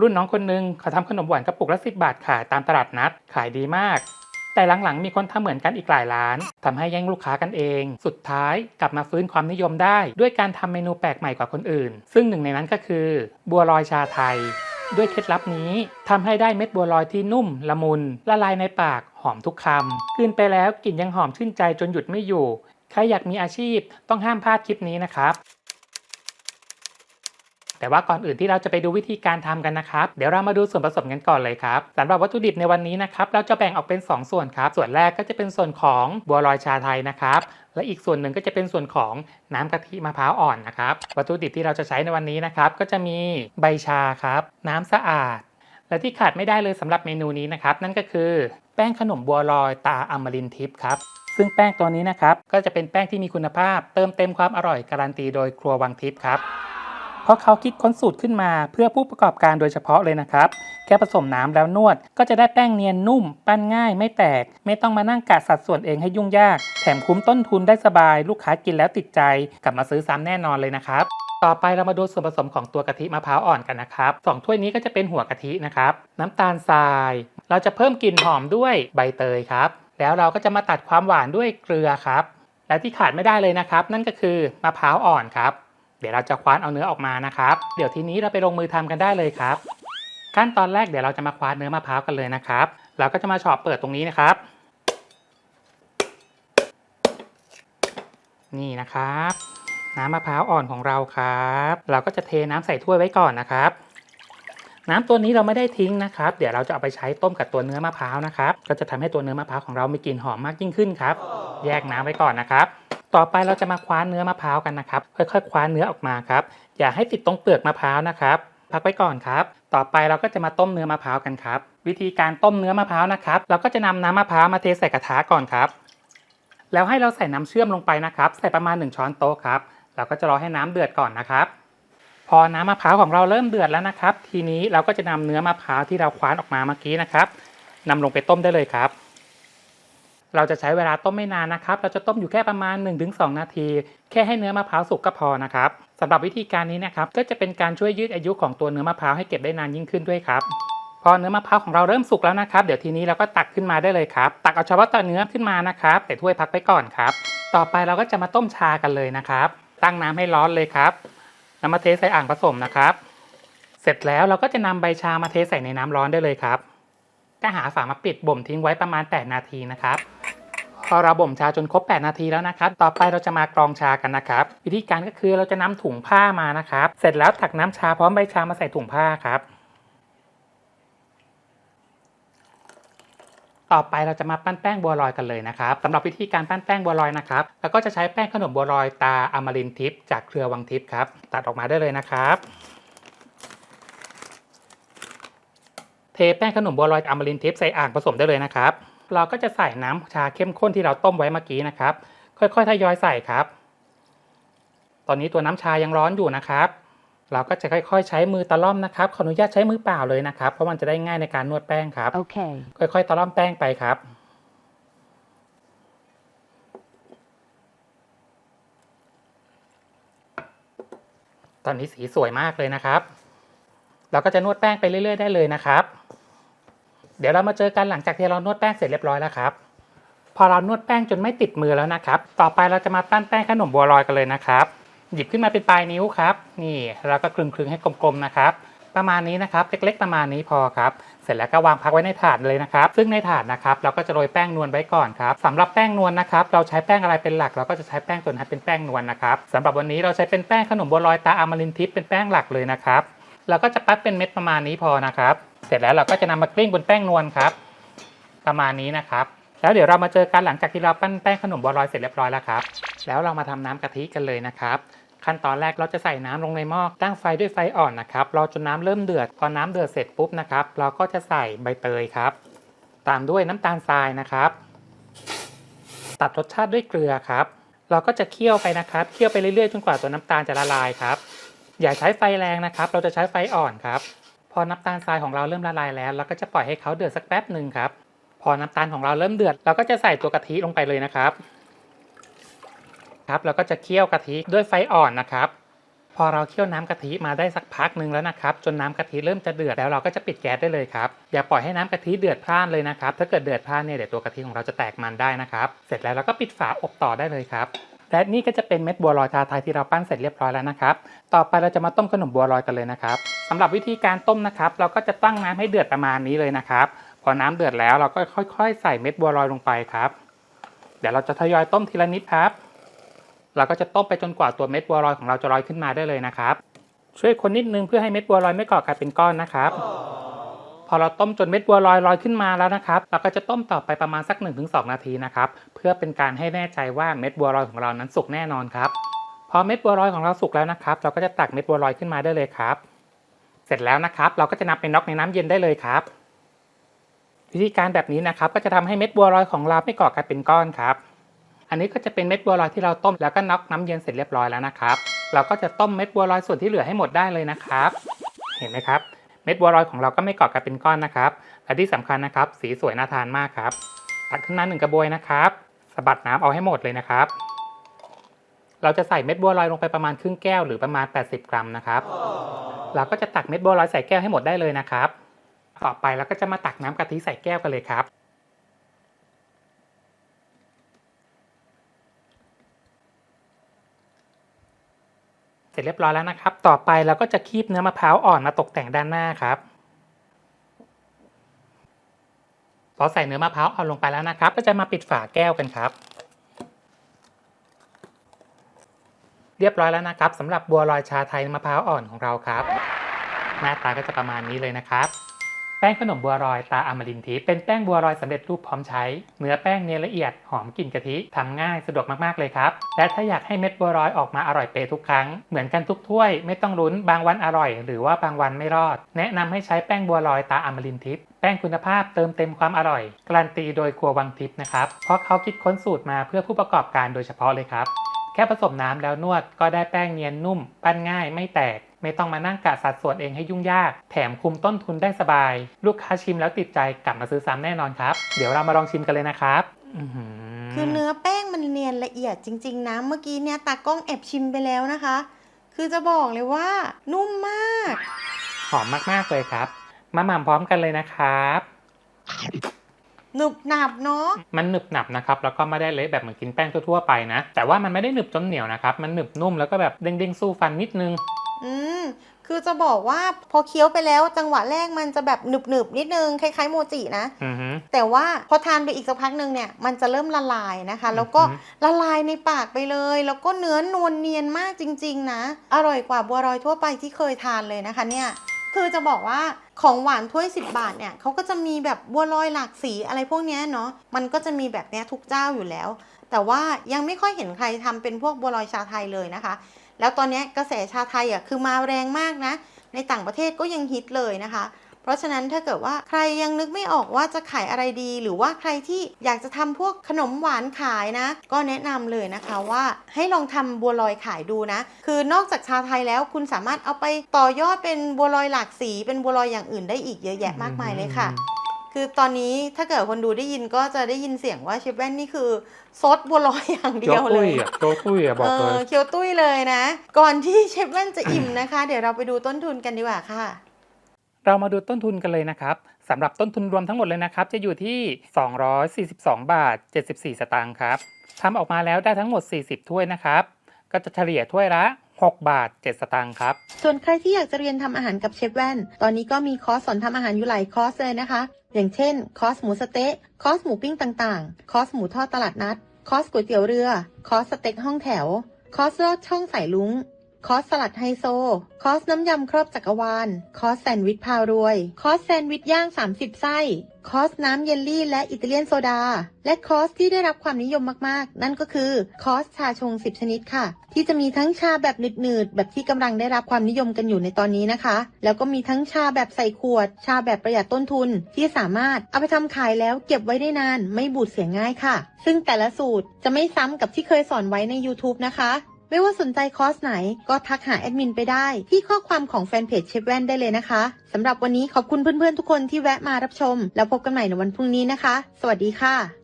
รุ่นน้องคนหนึงเขาทำขนมหวานกระปุกละสิบาทขายตามตลาดนัด ขายดีมาก แต่หลังๆมีคนทำเหมือนกันอีกหลายร้านทำให้แย่งลูกค้ากันเอง สุดท้ายกลับมาฟื้นความนิยมได้ ด้วยการทำเมนูแปลกใหม่กว่าคนอื่น ซึ่งหนึ่งในนั้นก็คือ บัวลอยชาไทย ด้วยเคล็ดลับนี้ทำให้ได้เม็ดบัวลอยที่นุ่ม ละมุนละลายในปากหอมทุกคำกินไปแล้วกลิ่นยังหอมชื่นใจจนหยุดไม่อยู่ใครอยากมีอาชีพต้องห้ามพลาดคลิปนี้นะครับ แต่ว่าก่อนอื่นที่เราจะไปดูวิธีการทำกันนะครับ เดี๋ยวเรามาดูส่วนผสมกันก่อนเลยครับสำหรับวัตถุดิบในวันนี้นะครับเราจะแบ่งออกเป็น 2 ส่วนครับ ส่วนแรกก็จะเป็นส่วนของบัวลอยชาไทยนะครับและอีกส่วนหนึ่งก็จะเป็นส่วนของน้ำกะทิมะพร้าวอ่อนนะครับวัตถุดิบที่เราจะใช้ในวันนี้นะครับก็จะมีใบชาครับน้ำสะอาด และที่ขาดไม่ได้เลยสำหรับเมนูนี้นะครับนั่นก็คือแป้งขนมบัวลอยตาอมรินทิพย์ครับซึ่งแป้งตัวนี้นะครับก็จะเป็นแป้งที่มีคุณภาพ เติมเต็มความอร่อยการันตีโดยครัววังทิพย์ครับ ราะเขาคิดค้นสูตรขึ้นมาเพื่อผู้ประกอบการโดยเฉพาะเลยนะครับ แค่ผสมน้ำแล้วนวด ก็จะได้แป้งเนียนนุ่ม ปั้นง่ายไม่แตก ไม่ต้องมานั่งกะสัดส่วนเองให้ยุ่งยาก แถมคุ้มต้นทุนได้สบาย ลูกค้ากินแล้วติดใจ กลับมาซื้อซ้ำแน่นอนเลยนะครับต่อไปเรามาดูส่วนผสมของตัวกะทิมะพร้าวอ่อนกันนะครับสองถ้วยนี้ก็จะเป็นหัวกะทินะครับ น้ำตาลทราย เราจะเพิ่มกลิ่นหอมด้วยใบเตยครับ แล้วเราก็จะมาตัดความหวานด้วยเกลือครับ และที่ขาดไม่ได้เลยนะครับ นั่นก็คือมะพร้าวอ่อนครับ เดี๋ยวเราจะคว้านเอาเนื้อออกมานะครับ เดี๋ยวทีนี้เราไปลงมือทำกันได้เลยครับ ขั้นตอนแรกเดี๋ยวเราจะมาคว้านเนื้อมะพร้าวกันเลยนะครับ เราก็จะมาเฉาะเปิดตรงนี้นะครับ นี่นะครับ น้ำมะพร้าวอ่อนของเราครับ เราก็จะเทน้ำใส่ถ้วยไว้ก่อนนะครับ น้ำตัวนี้เราไม่ได้ทิ้งนะครับ เดี๋ยวเราจะเอาไปใช้ต้มกับตัวเนื้อมะพร้าวนะครับ ก็จะทำให้ตัวเนื้อมะพร้าวของเรามีกลิ่นหอมมากยิ่งขึ้นครับ แยกน้ำไว้ก่อนนะครับ ต่อไปเราจะมาคว้านเนื้อมะพร้าวกันนะครับ ค่อยๆ คว้านเนื้อออกมาครับ อย่าให้ติดตรงเปลือกมะพร้าวนะครับพักไว้ก่อนครับ ต่อไปเราก็จะมาต้มเนื้อมะพร้าวกันครับ วิธีการต้มเนื้อมะพร้าวนะครับ เราก็จะนำน้ำมะพร้าวมาเทใส่กระทะก่อนครับ แล้วให้เราใส่น้ำเชื่อมลงไปนะครับ ใส่ประมาณ 1 ช้อนโต๊ะครับ เราก็จะรอให้น้ำเดือดก่อนนะครับ พอน้ำมะพร้าวของเราเริ่มเดือดแล้วนะครับ ทีนี้เราก็จะนำเนื้อมะพร้าวที่เราคว้านออกมาเมื่อกี้นะครับนำลงไปต้มได้เลยครับ เราจะใช้เวลาต้มไม่นานนะครับ เราจะต้มอยู่แค่ประมาณ 1-2 นาที แค่ให้เนื้อมะพร้าวสุกก็พอนะครับสำหรับวิธีการนี้นะครับ ก็จะเป็นการช่วยยืดอายุของตัวเนื้อมะพร้าวให้เก็บได้นานยิ่งขึ้นด้วยครับ พอเนื้อมะพร้าวของเราเริ่มสุกแล้วนะครับ เดี๋ยวทีนี้เราก็ตักขึ้นมาได้เลยครับ ตักเอาเฉพาะตัวเนื้อขึ้นมานะครับใส่ถ้วยพักไว้ก่อนครับ ต่อไปเราก็จะมาต้มชากันเลยนะครับ ตั้งน้ำให้ร้อนเลยครับนำมาเทใส่อ่างผสมนะครับ เสร็จแล้วเราก็จะนำใบชามาเทใส่ในน้ำร้อนได้เลยครับก็หาฝามาปิดบ่มทิ้งไว้ประมาณ 8 นาทีนะครับ พอเราบ่มชาจนครบ 8 นาทีแล้วนะครับ ต่อไปเราจะมากรองชากันนะครับ วิธีการก็คือเราจะนำถุงผ้ามานะครับ เสร็จแล้วตักน้ำชาพร้อมใบชามาใส่ถุงผ้าครับ ต่อไปเราจะมาปั้นแป้งบัวลอยกันเลยนะครับสำหรับวิธีการปั้นแป้งบัวลอยนะครับ แล้วก็จะใช้แป้งขนมบัวลอยตาอมรินทิพย์จากเครือวังทิพย์ครับ ตัดออกมาได้เลยนะครับเทแป้งขนมบัวลอยอมรินทิพย์ใส่อ่างผสมได้เลยนะครับ เราก็จะใส่น้ำชาเข้มข้นที่เราต้มไว้เมื่อกี้นะครับ ค่อยๆทยอยใส่ครับ ตอนนี้ตัวน้ำชายังร้อนอยู่นะครับ เราก็จะค่อยๆ ใช้มือตะล่อมนะครับขออนุญาตใช้มือเปล่าเลยนะครับ เพราะมันจะได้ง่ายในการนวดแป้งครับ Okay. ค่อยๆ ตะล่อมแป้งไปครับตอนนี้สีสวยมากเลยนะครับ เราก็จะนวดแป้งไปเรื่อย ๆ ได้เลยนะครับ เดี๋ยวเรามาเจอกันหลังจากที่เรานวดแป้งเสร็จเรียบร้อยแล้วครับ พอเรานวดแป้งจนไม่ติดมือแล้วนะครับ ต่อไปเราจะมาปั้นแป้งขนมบัวลอยกันเลยนะครับ หยิบขึ้นมาเป็นปลายนิ้วครับ นี่แล้วก็คลึงๆให้กลมๆนะครับประมาณนี้นะครับเล็กๆประมาณนี้พอครับ เสร็จแล้วก็วางพักไว้ในถาดเลยนะครับ ซึ่งในถาดนะครับเราก็จะโรยแป้งนวลไว้ก่อนครับสำหรับแป้งนวลนะครับ เราใช้แป้งอะไรเป็นหลัก เราก็จะใช้แป้งตัวนั้นเป็นแป้งนวลนะครับสำหรับวันนี้เราใช้เป็นแป้งขนมบัวลอยตาอามารินทิพย์เป็นแป้งหลักเลยนะครับเราก็จะปั้นเป็นเม็ดประมาณนี้พอนะครับ เสร็จแล้วเราก็จะนำมากลิ้งบนแป้งนวลครับ ประมาณนี้นะครับ แล้วเดี๋ยวเรามาเจอกันหลังจากที่เราปั้นแป้งขนมบัวลอยเสร็จเรียบร้อยแล้วครับ แล้วเรามาทำน้ำกะทิกันเลยนะครับขั้นตอนแรกเราจะใส่น้ำลงในหม้อตั้งไฟด้วยไฟอ่อนนะครับรอจนน้ำเริ่มเดือดพอน้ำเดือดเสร็จปุ๊บนะครับ เราก็จะใส่ใบเตยครับ ตามด้วยน้ำตาลทรายนะครับ ตัดรสชาติด้วยเกลือครับ เราก็จะเคี่ยวไปนะครับเคี่ยวไปเรื่อยๆจนกว่าตัวน้ำตาลจะละลายครับ อย่าใช้ไฟแรงนะครับ เราจะใช้ไฟอ่อนครับ พอน้ำตาลทรายของเราเริ่มละลายแล้วเราก็จะปล่อยให้เขาเดือดสักแป๊บหนึ่งครับ พอน้ำตาลของเราเริ่มเดือด เราก็จะใส่ตัวกะทิลงไปเลยนะครับ ครับเราก็จะเคี่ยวกะทิด้วยไฟอ่อนนะครับ พอเราเคี่ยวน้ำกะทิมาได้สักพักหนึ่งแล้วนะครับ จนน้ำกะทิเริ่มจะเดือดแล้วเราก็จะปิดแก๊สได้เลยครับอย่าปล่อยให้น้ำกะทิเดือดพล่านเลยนะครับ ถ้าเกิดเดือดพล่านเนี่ยเดี๋ยวตัวกะทิของเราจะแตกมันได้นะครับ เสร็จแล้วเราก็ปิดฝาอบต่อได้เลยครับ และนี่ก็จะเป็นเม็ดบัวลอยชาไทยที่เราปั้นเสร็จเรียบร้อยแล้วนะครับ ต่อไปเราจะมาต้มขนมบัวลอยกันเลยนะครับสำหรับวิธีการต้มนะครับ เราก็จะตั้งน้ำให้เดือดประมาณนี้เลยนะครับ พอน้ำเดือดแล้วเราก็ค่อยๆ ใส่เม็ดบัวลอยลงไปครับ เดี๋ยวเราจะทยอยต้มทีละนิดครับ เราก็จะต้มไปจนกว่าตัวเม็ดบัวลอยของเราจะลอยขึ้นมาได้เลยนะครับ ช่วยคนนิดนึงเพื่อให้เม็ดบัวลอยไม่เกาะกลายเป็นก้อนนะครับ พอเราต้มจนเม็ดบัวลอยลอยขึ้นมาแล้วนะครับเราก็จะต้มต่อไปประมาณสัก 1-2 นาทีนะครับเพื่อเป็นการให้แน่ใจว่าเม็ดบัวลอยของเรานั้นสุกแน่นอนครับพอเม็ดบัวลอยของเราสุกแล้วนะครับ เราก็จะตักเม็ดบัวลอยขึ้นมาได้เลยครับ เสร็จแล้วนะครับ เราก็จะนำไปน็อกในน้ำเย็นได้เลยครับ วิธีการแบบนี้นะครับก็จะทำให้เม็ดบัวลอยของเราไม่เกาะกลายเป็นก้อนครับ อันนี้ก็จะเป็นเม็ดบัวลอยที่เราต้มแล้วก็น็อกน้ำเย็นเสร็จเรียบร้อยแล้วนะครับ เราก็จะต้มเม็ดบัวลอยส่วนที่เหลือให้หมดได้เลยนะครับ เห็นไหมครับ ม็ดบัวลอยของเราก็ไม่เกาะกันเป็นก้อนนะครับ และที่สำคัญนะครับ สีสวยน่าทานมากครับ ตักขึ้นมาหนึ่งกระบวยนะครับสะบัดน้ำเอาให้หมดเลยนะครับ เราจะใส่เม็ดบัวลอยลงไปประมาณครึ่งแก้วหรือประมาณ 80 กรัมนะครับ เราก็จะตักเม็ดบัวลอยใส่แก้วให้หมดได้เลยนะครับ ต่อไปเราก็จะมาตักน้ำกะทิใส่แก้วกันเลยครับ ร็จเรียบร้อยแล้วนะครับ ต่อไปเราก็จะคีบเนื้อมะพร้าวอ่อนมาตกแต่งด้านหน้าครับพอใส่เนื้อมะพร้าวอ่อนลงไปแล้วนะครับ ก็จะมาปิดฝาแก้วกันครับ เรียบร้อยแล้วนะครับสำหรับบัวลอยชาไทยมะพร้าวอ่อนของเราครับ หน้าตาก็จะประมาณนี้เลยนะครับ แป้งขนมบัวลอยตาอมรินทิเป็นแป้งบัวลอยสำเร็จรูปพร้อมใช้ เนื้อแป้งเนียนละเอียดหอมกลิ่นกะทิทำง่ายสะดวกมากๆเลยครับ และถ้าอยากให้เม็ดบัวลอยออกมาอร่อยเป๊ะทุกครั้ง เหมือนกันทุกถ้วยไม่ต้องลุ้นบางวันอร่อย หรือว่าบางวันไม่รอด แนะนำให้ใช้แป้งบัวลอยตาอมรินทิพแป้งคุณภาพเติมเต็มความอร่อย การันตีโดยครัววังทิพย์นะครับเพราะเขาคิดค้นสูตรมาเพื่อผู้ประกอบการโดยเฉพาะเลยครับแค่ผสมน้ำแล้วนวดก็ได้แป้งเนียนนุ่ม ปั้นง่ายไม่แตก ไม่ต้องมานั่งกะสัดส่วนเองให้ยุ่งยาก แถมคุมต้นทุนได้สบาย ลูกค้าชิมแล้วติดใจกลับมาซื้อซ้ำแน่นอนครับ เดี๋ยวเรามาลองชิมกันเลยนะครับอื้อหืคือเนื้อแป้งมันเนียนละเอียดจริง ๆ นะ เมื่อกี้เนี่ยตากล้องแอบชิมไปแล้วนะคะ คือจะบอกเลยว่า นุ่มมาก หอมมากๆเลยครับ มาหม่ำพร้อมกันเลยนะครับหนึบหนับเนาะ มันหนึบหนับนะครับ แล้วก็ไม่ได้เละแบบเหมือนกินแป้งทั่วๆไปนะ แต่ว่ามันไม่ได้หนึบจนเหนียวนะครับ มันหนึบนุ่มแล้วก็แบบเด้งๆสู้ฟันนิดนึง อืม คือจะบอกว่าพอเคี้ยวไปแล้วจังหวะแรกมันจะแบบหนึบหนึบๆนิดนึงคล้ายๆโมจินะ อือหือแต่ว่าพอทานไปอีกสักพักหนึ่งเนี่ยมันจะเริ่มละลายนะคะ แล้วก็อือหือ ละลายในปากไปเลย แล้วก็เนื้อนวลเนียนมากจริง ๆ นะ อร่อยกว่าบัวลอยทั่วไปที่เคยทานเลยนะคะเนี่ย คือจะบอกว่าของหวานถ้วย 10 บาทเนี่ยเขาก็จะมีแบบบัวลอยหลากสีอะไรพวกเนี้ยเนาะมันก็จะมีแบบเนี้ยทุกเจ้าอยู่แล้ว แต่ว่ายังไม่ค่อยเห็นใครทำเป็นพวกบัวลอยชาไทยเลยนะคะ แล้วตอนนี้กระแสชาไทยอะคือมาแรงมากนะ ในต่างประเทศก็ยังฮิตเลยนะคะ เพราะฉะนั้นถ้าเกิดว่าใครยังนึกไม่ออกว่าจะขายอะไรดี หรือว่าใครที่อยากจะทำพวกขนมหวานขายนะ ก็แนะนำเลยนะคะว่าให้ลองทำบัวลอยขายดูนะ คือนอกจากชาไทยแล้วคุณสามารถเอาไปต่อยอดเป็นบัวลอยหลากสี เป็นบัวลอยอย่างอื่นได้อีกเยอะแยะมากมายเลยค่ะ คือตอนนี้ถ้าเกิดคนดูได้ยินก็จะได้ยินเสียงว่าเชฟแว่นนี่คือซดบัวลอยอย่างเดีโจ๊ยวเลตุ้ยยอะโจ๊ตุ้ยอะบอกเลยเคียวตุ้ยเลยนะ ก่อนที่เชฟแว่นจะอิ่มนะคะ เดี๋ยวเราไปดูต้นทุนกันดีกว่าค่ะ เรามาดูต้นทุนกันเลยนะครับสำหรับต้นทุนรวมทั้งหมดเลยนะครับ จะอยู่ที่ 242 บาท 74 สตางค์ครับทำออกมาแล้วได้ทั้งหมด 40 ถ้วยนะครับ ก็จะเฉลี่ยถ้วยละ 6 บาท 7 สตางค์ครับ ส่วนใครที่อยากจะเรียนทำอาหารกับเชฟแว่น ตอนนี้ก็มีคอร์สสอนทำอาหารอยู่หลายคอร์สเลยนะคะ อย่างเช่น คอร์สหมูสเต๊ะ คอร์สหมูปิ้งต่างๆ คอร์สหมูทอดตลาดนัด คอร์สก๋วยเตี๋ยวเรือ คอร์สสเต็กห้องแถว คอร์สลอดช่องสายลุง คอสสลัดไฮโซ คอสน้ำยำครอบจักรวาล คอสแซนด์วิชพารวย คอสแซนด์วิชย่าง 30 ไส้ คอสน้ำเยลลี่และอิตาเลียนโซดา และคอสที่ได้รับความนิยมมากๆ นั่นก็คือคอสชาชง 10 ชนิดค่ะ ที่จะมีทั้งชาแบบหนืดๆ แบบที่กำลังได้รับความนิยมกันอยู่ในตอนนี้นะคะ แล้วก็มีทั้งชาแบบใส่ขวด ชาแบบประหยัดต้นทุน ที่สามารถเอาไปทำขายแล้วเก็บไว้ได้นาน ไม่บูดเสียง่ายค่ะ ซึ่งแต่ละสูตรจะไม่ซ้ำกับที่เคยสอนไว้ใน YouTube นะคะ ไม่ว่าสนใจคอร์สไหนก็ทักหาแอดมินไปได้ที่ข้อความของแฟนเพจเชฟแว่นได้เลยนะคะสำหรับวันนี้ขอบคุณเพื่อนๆทุกคนที่แวะมารับชม แล้วพบกันใหม่ในวันพรุ่งนี้นะคะ สวัสดีค่ะ